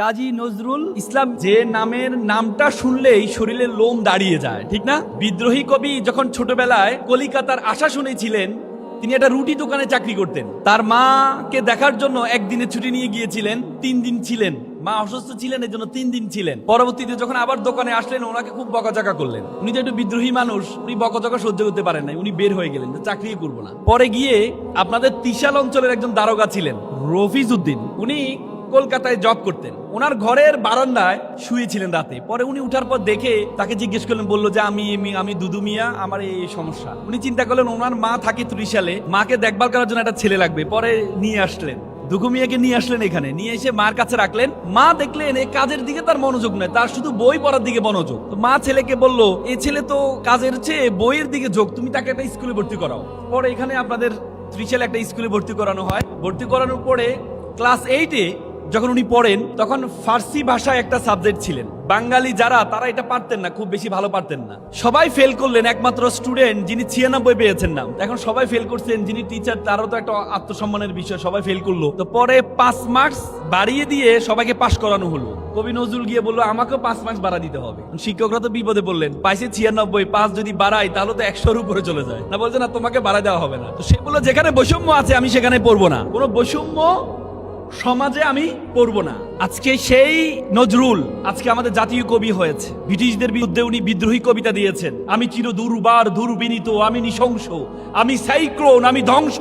কাজী নজরুল ইসলাম যে নামের নামটা শুনলেই শরীরে লোম দাঁড়িয়ে যায়, ঠিক না? বিদ্রোহী কবি যখন ছোটবেলায় কলিকাতার আশা শুনেছিলেন, তিনি একটা রুটি দোকানে চাকরি করতেন। তার মাকে দেখার জন্য একদিনের ছুটি নিয়ে গিয়েছিলেন, তিন দিন ছিলেন। মা অসুস্থ ছিলেন এই জন্য তিন দিন ছিলেন। পরবর্তীতে যখন আবার দোকানে আসলেন, ওনাকে খুব বকাঝকা করলেন। উনি তো একটু বিদ্রোহী মানুষ, উনি বকাঝকা সহ্য করতে পারেন নাই, উনি বের হয়ে গেলেন চাকরি করব না। পরে গিয়ে আপনাদের তিশাল অঞ্চলের একজন দারোগা ছিলেন, রফিজ উদ্দিন। উনি কলকাতায় জব করতেন। ওনার ঘরের বারান্দায় শুয়েছিলেন রাতে। পরে উনি উঠার পর দেখে তাকে জিজ্ঞেস করলেন, বলল যে, আমি আমি দুদু মিয়া, আমার এই সমস্যা। উনি চিন্তা করলেন, ওনার মা থাকে ত্রিশালে, মাকে দেখভাল করার জন্য একটা ছেলে লাগবে। পরে নিয়ে আসলেন। দুঘু মিয়াকে নিয়ে আসলেন এখানে। নিয়ে এসে মার কাছে রাখলেন। মা দেখলেন এই কাজের দিকে তার মনোযোগ নয় তার শুধু বই পড়ার দিকে মনোযোগ। তো মা ছেলেকে বলল এই ছেলে তো কাজের চেয়ে বইয়ের দিকে যোগ তুমি তাকে একটা স্কুলে ভর্তি করাও। পরে এখানে আপনাদের ত্রিশালে একটা স্কুলে ভর্তি করানো হয়। ভর্তি করানোর পরে ক্লাস এইটে যখন উনি পড়েন, তখন ফার্সি ভাষায় একটা সাবজেক্ট ছিলেন। বাঙালি যারা, তারা এটা পারতেন না, খুব বেশি ভালো পারতেন না। সবাই ফেল করলেন, একমাত্র স্টুডেন্ট যিনি ছিয়ানব্বই পেয়েছেন না এখন সবাই ফেল করছেন, যিনি টিচার তারও তো একটা আত্মসম্মানের বিষয়, সবাই ফেল করল। তো পরে পাঁচ মার্কস বাড়িয়ে দিয়ে সবাইকে পাশ করানো হলো। কবি নজরুল গিয়ে বলল, আমাকেও পাঁচ মার্কস বাড়া দিতে হবে। শিক্ষকরা তো বিপদে বললেন পাইছে ছিয়ানব্বই পাঁচ যদি বাড়াই তাহলে তো একশোর উপরে চলে যায়। না বলছে, না, তোমাকে বাড়া দেওয়া হবে না। তো সে বলল, যেখানে বৈষম্য আছে, আমি সেখানে পড়ব না। কোনো বৈষম্য সমাজে আমি পড়ব না। আজকে সেই নজরুল আজকে আমাদের জাতীয় কবি হয়েছে। ব্রিটিশদের বিরুদ্ধে উনি বিদ্রোহী কবিতা দিয়েছেন। আমি চির দুর্বার দুর্বিনীত, আমি নৃশংস, আমি সাইক্লোন, আমি ধ্বংস।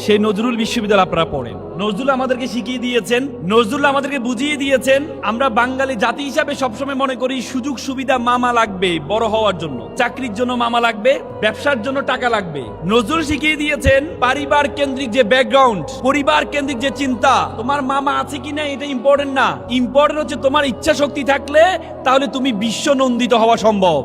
সেই নজরুল বিশ্ববিদ্যালয় আপনারা পড়েন। নজরুল আমাদেরকে শিখিয়ে দিয়েছেন, নজরুল আমাদেরকে বুঝিয়ে দিয়েছেন, আমরা বাঙালি জাতি হিসাবে সবসময় মনে করি সুযোগ সুবিধা মামা লাগবে, বড় হওয়ার জন্য। চাকরির জন্য মামা লাগবে, ব্যবসার জন্য টাকা লাগবে। নজরুল শিখিয়ে দিয়েছেন পরিবার কেন্দ্রিক যে ব্যাকগ্রাউন্ড পরিবার কেন্দ্রিক যে চিন্তা, তোমার মামা আছে কি না এটা ইম্পর্টেন্ট না। ইম্পর্টেন্ট হচ্ছে তোমার ইচ্ছা শক্তি থাকলে তাহলে তুমি বিশ্ব নন্দিত হওয়া সম্ভব।